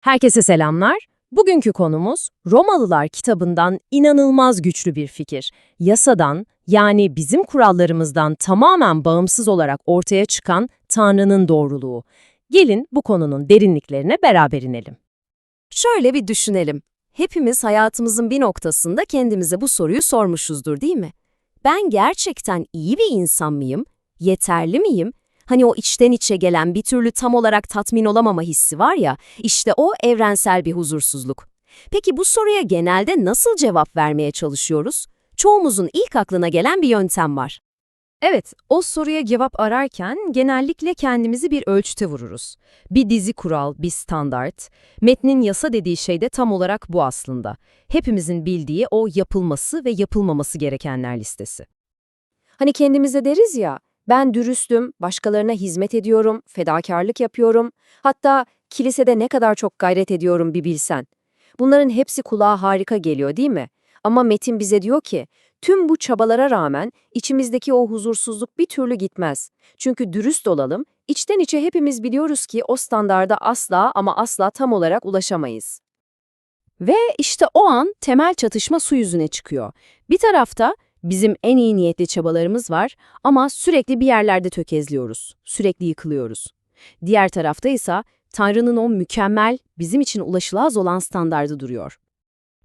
Herkese selamlar. Bugünkü konumuz Romalılar kitabından inanılmaz güçlü bir fikir. Yasadan yani bizim kurallarımızdan tamamen bağımsız olarak ortaya çıkan Tanrı'nın doğruluğu. Gelin bu konunun derinliklerine beraber inelim. Şöyle bir düşünelim. Hepimiz hayatımızın bir noktasında kendimize bu soruyu sormuşuzdur değil mi? Ben gerçekten iyi bir insan mıyım? Yeterli miyim? Hani o içten içe gelen bir türlü tam olarak tatmin olamama hissi var ya, işte o evrensel bir huzursuzluk. Peki bu soruya genelde nasıl cevap vermeye çalışıyoruz? Çoğumuzun ilk aklına gelen bir yöntem var. Evet, o soruya cevap ararken genellikle kendimizi bir ölçüte vururuz. Bir dizi kural, bir standart. Metnin yasa dediği şey de tam olarak bu aslında. Hepimizin bildiği o yapılması ve yapılmaması gerekenler listesi. Hani kendimize deriz ya, ben dürüstüm, başkalarına hizmet ediyorum, fedakarlık yapıyorum, hatta kilisede ne kadar çok gayret ediyorum bir bilsen. Bunların hepsi kulağa harika geliyor değil mi? Ama Metin bize diyor ki, tüm bu çabalara rağmen içimizdeki o huzursuzluk bir türlü gitmez. Çünkü dürüst olalım, içten içe hepimiz biliyoruz ki o standarda asla ama asla tam olarak ulaşamayız. Ve işte o an temel çatışma su yüzüne çıkıyor. Bir tarafta bizim en iyi niyetli çabalarımız var ama sürekli bir yerlerde tökezliyoruz, sürekli yıkılıyoruz. Diğer tarafta ise Tanrı'nın o mükemmel, bizim için ulaşılamaz olan standardı duruyor.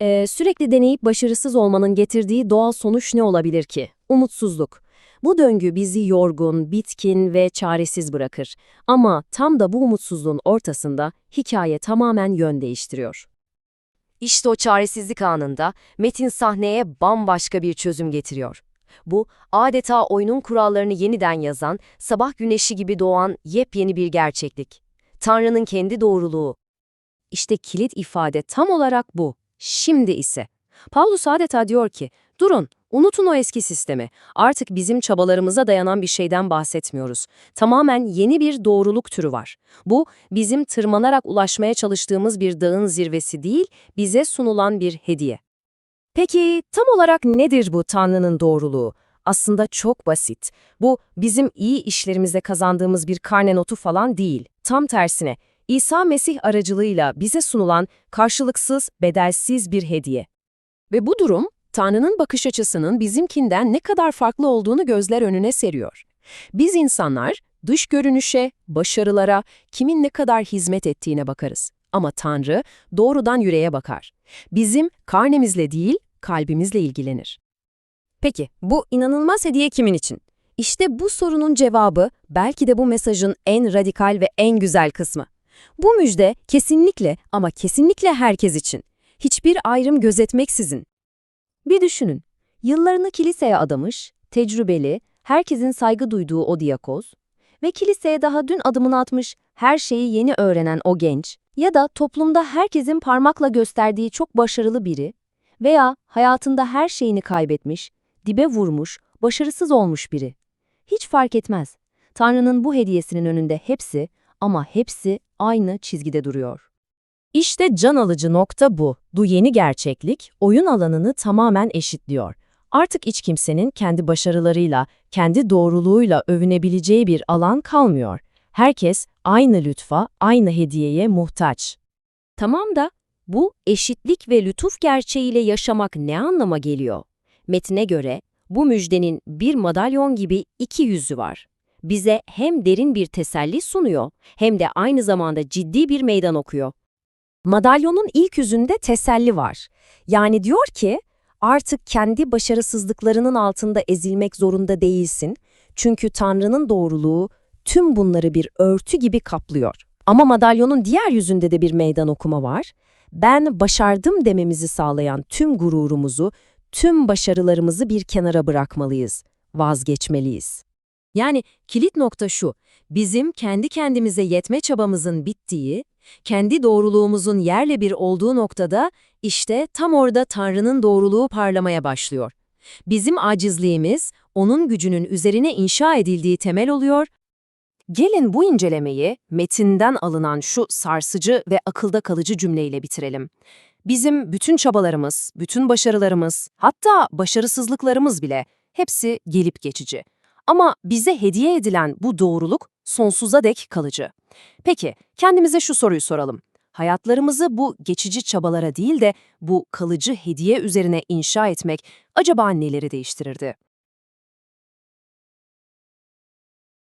Ee, sürekli deneyip başarısız olmanın getirdiği doğal sonuç ne olabilir ki? Umutsuzluk. Bu döngü bizi yorgun, bitkin ve çaresiz bırakır. Ama tam da bu umutsuzluğun ortasında hikaye tamamen yön değiştiriyor. İşte o çaresizlik anında Metin sahneye bambaşka bir çözüm getiriyor. Bu, adeta oyunun kurallarını yeniden yazan, sabah güneşi gibi doğan yepyeni bir gerçeklik. Tanrı'nın kendi doğruluğu. İşte kilit ifade tam olarak bu. Şimdi ise. Paulus adeta diyor ki, durun, unutun o eski sistemi. Artık bizim çabalarımıza dayanan bir şeyden bahsetmiyoruz. Tamamen yeni bir doğruluk türü var. Bu, bizim tırmanarak ulaşmaya çalıştığımız bir dağın zirvesi değil, bize sunulan bir hediye. Peki tam olarak nedir bu Tanrı'nın doğruluğu? Aslında çok basit. Bu bizim iyi işlerimizde kazandığımız bir karne notu falan değil. Tam tersine İsa Mesih aracılığıyla bize sunulan karşılıksız, bedelsiz bir hediye. Ve bu durum Tanrı'nın bakış açısının bizimkinden ne kadar farklı olduğunu gözler önüne seriyor. Biz insanlar dış görünüşe, başarılara, kimin ne kadar hizmet ettiğine bakarız. Ama Tanrı doğrudan yüreğe bakar. Bizim karnemizle değil, kalbimizle ilgilenir. Peki, bu inanılmaz hediye kimin için? İşte bu sorunun cevabı belki de bu mesajın en radikal ve en güzel kısmı. Bu müjde kesinlikle ama kesinlikle herkes için. Hiçbir ayrım gözetmeksizin. Bir düşünün, yıllarını kiliseye adamış, tecrübeli, herkesin saygı duyduğu o diyakoz ve kiliseye daha dün adımını atmış, her şeyi yeni öğrenen o genç ya da toplumda herkesin parmakla gösterdiği çok başarılı biri veya hayatında her şeyini kaybetmiş, dibe vurmuş, başarısız olmuş biri. Hiç fark etmez. Tanrı'nın bu hediyesinin önünde hepsi ama hepsi aynı çizgide duruyor. İşte can alıcı nokta bu. Bu yeni gerçeklik oyun alanını tamamen eşitliyor. Artık hiç kimsenin kendi başarılarıyla, kendi doğruluğuyla övünebileceği bir alan kalmıyor. Herkes aynı lütfa, aynı hediyeye muhtaç. Tamam da bu eşitlik ve lütuf gerçeğiyle yaşamak ne anlama geliyor? Metine göre bu müjdenin bir madalyon gibi iki yüzü var. Bize hem derin bir teselli sunuyor hem de aynı zamanda ciddi bir meydan okuyor. Madalyonun ilk yüzünde teselli var. Yani diyor ki artık kendi başarısızlıklarının altında ezilmek zorunda değilsin. Çünkü Tanrı'nın doğruluğu tüm bunları bir örtü gibi kaplıyor. Ama madalyonun diğer yüzünde de bir meydan okuma var. Ben başardım dememizi sağlayan tüm gururumuzu, tüm başarılarımızı bir kenara bırakmalıyız, vazgeçmeliyiz. Yani kilit nokta şu, bizim kendi kendimize yetme çabamızın bittiği, kendi doğruluğumuzun yerle bir olduğu noktada işte tam orada Tanrı'nın doğruluğu parlamaya başlıyor. Bizim acizliğimiz, onun gücünün üzerine inşa edildiği temel oluyor. Gelin bu incelemeyi metinden alınan şu sarsıcı ve akılda kalıcı cümleyle bitirelim. Bizim bütün çabalarımız, bütün başarılarımız, hatta başarısızlıklarımız bile hepsi gelip geçici. Ama bize hediye edilen bu doğruluk sonsuza dek kalıcı. Peki, kendimize şu soruyu soralım. hayatlarımızı bu geçici çabalara değil de bu kalıcı hediye üzerine inşa etmek acaba neleri değiştirirdi?